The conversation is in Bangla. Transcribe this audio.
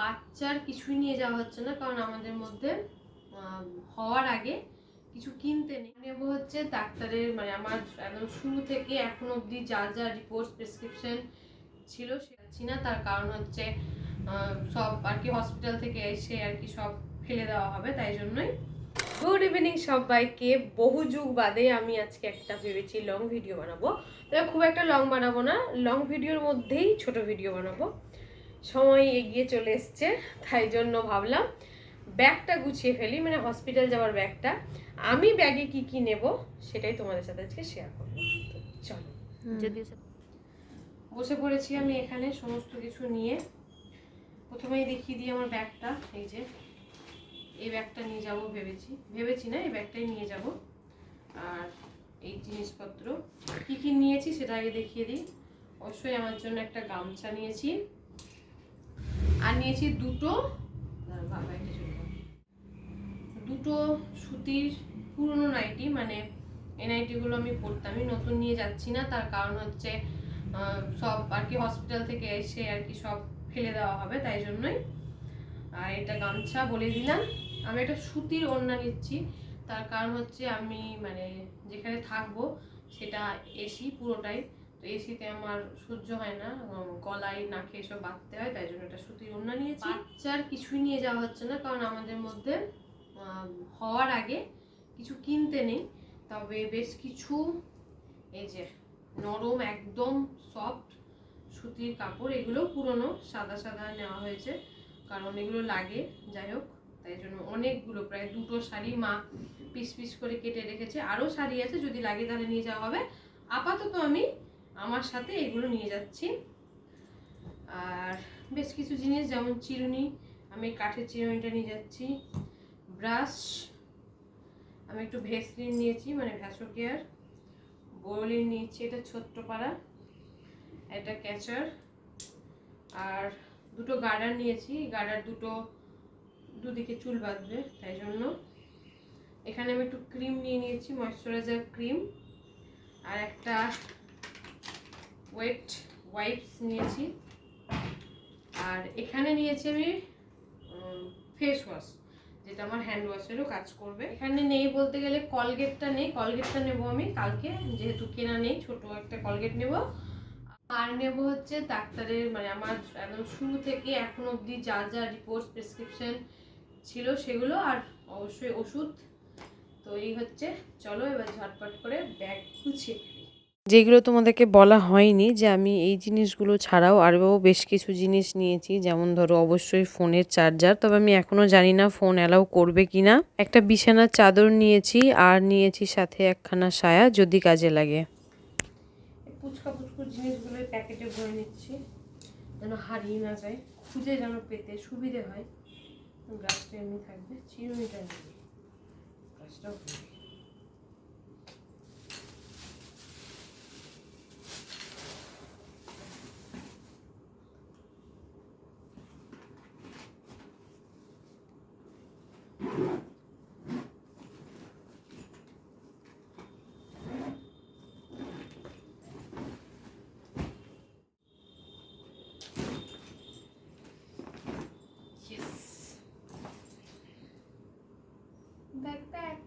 বাচ্চার কিছুই নিয়ে যাওয়া হচ্ছে না, কারণ আমাদের মধ্যে হওয়ার আগে কিছু কিনতে নেই। নেব হচ্ছে ডাক্তারের মানে আমার একদম শুরু থেকে এখন অবধি যা যা রিপোর্ট প্রেসক্রিপশন ছিল সে যাচ্ছি না। তার কারণ হচ্ছে সব আর কি হসপিটাল থেকে এসে আর কি সব ফেলে দেওয়া হবে, তাই জন্যই। গুড ইভিনিং সবাইকে। বহু যুগ বাদে আমি আজকে একটা ভেবেছি লং ভিডিও বানাবো। তবে খুব একটা লং বানাবো না লং ভিডিওর মধ্যেই ছোট ভিডিও বানাবো। সময় এগিয়ে চলে এসছে তাই জন্য ভাবলাম ব্যাগটা গুছিয়ে ফেলি মানে হসপিটাল যাওয়ার ব্যাগটা। আমি ব্যাগে কি কি নেব সেটাই তোমাদের সাথে আজকে শেয়ার করব। চলো। বসে পড়েছি আমি এখানে সমস্ত কিছু নিয়ে। প্রথমেই দেখিয়ে দিই আমার ব্যাগটা এই যে। এই ব্যাগটা নিয়ে যাব ভেবেছি। ভেবেছি না এই ব্যাগটাই নিয়ে যাব। আর এই জিনিসপত্র কি কি নিয়েছি সেটা আগে দেখিয়ে দিই। অবশ্যই আমার জন্য একটা গামছা নিয়েছি। আর নিয়েছি দুটো। দুটো সুতির পুরনো নাইটি মানে এই নাইটিগুলো আমি পরতামই নতুন নিয়ে যাচ্ছি না তার কারণ হচ্ছে সব আর কি হসপিটাল থেকে এসে আর কি সব ফেলে দেওয়া হবে তাই জন্যই। আর এটা গামছা বলে দিলাম। আমি একটা সুতির ওড়না নিচ্ছি তার কারণ হচ্ছে আমি মানে যেখানে থাকব সেটা এসি পুরোটাই। তো এসিতে আমার সহ্য হয় না গলায়, নাকে এসব বাঁধতে হয়, তাই জন্য একটা সুতির ওড়না নিয়েছি। বাচ্চার কিছুই নিয়ে যাওয়া হচ্ছে না, কারণ আমাদের মধ্যে হওয়ার আগে কিছু কিনতে নেই, তবে বেশ কিছু, এই যে নরম, একদম সফট সুতির কাপড়, এগুলো পুরনো, সাদা সাদা নেওয়া হয়েছে, কারণ এগুলো লাগে, যাই হোক, তাই জন্য অনেকগুলো, প্রায় দুটো শাড়ি মা পিস পিস করে কেটে রেখেছে, আরও শাড়ি আছে, যদি লাগে তাহলে নিয়ে যাওয়া হবে। আপাতত আমি আমার সাথে এগুলো নিয়ে যাচ্ছি। আর বেশ কিছু জিনিস, যেমন চিরুনি, আমি কাঠের চিরুনিটা নিয়ে যাচ্ছি। ব্রাশ, আমি একটু ভেসলিন নিয়েছি মানে ভ্যাসো কেয়ার। বোরলিন নিয়েছি, এটা ছোট্ট পাড়া, এটা ক্যাচার। আর দুটো গার্ডার নিয়েছি, গার্ডার দুটো দুদিকে চুল বাঁধবে, তাই জন্য। এখানে আমি একটু ক্রিম নিয়ে নিয়েছি, ময়শ্চারাইজার ক্রিম। আর একটা ওয়েট ওয়াইপস নিয়েছি। আর এখানে নিয়েছি আমি ফেস ওয়াশ যেটা আমার হ্যান্ড ওয়াশেরও কাজ করবে। এখানে নেই বলতে গেলে কলগেটটা নেই, কলগেটটা নেব আমি কালকে, যেহেতু কেনা নেই, ছোট একটা কলগেট নেব। আর নেব হচ্ছে ডাক্তারের মানে আমার একদম শুরু থেকে এখন অবধি যা যা রিপোর্ট প্রেসক্রিপশন ছিল সেগুলো, আর অবশ্যই ওষুধ। তো এই হচ্ছে, চলো এবার ঝটপট করে ব্যাগ ফেলি যেগুলো তোমাদেরকে বলা হয়নি যে আমি এই জিনিসগুলো ছাড়াও আরও বেশ কিছু জিনিস নিয়েছি, যেমন ধরো অবশ্যই ফোনের চার্জার, তবে আমি এখনও জানি না ফোন অ্যালাউ করবে কি না। একটা বিছানার চাদর নিয়েছি আর নিয়েছি সাথে একখানা সায়া যদি কাজে লাগে। সুবিধে হয়। এমনি থাকবে। backpack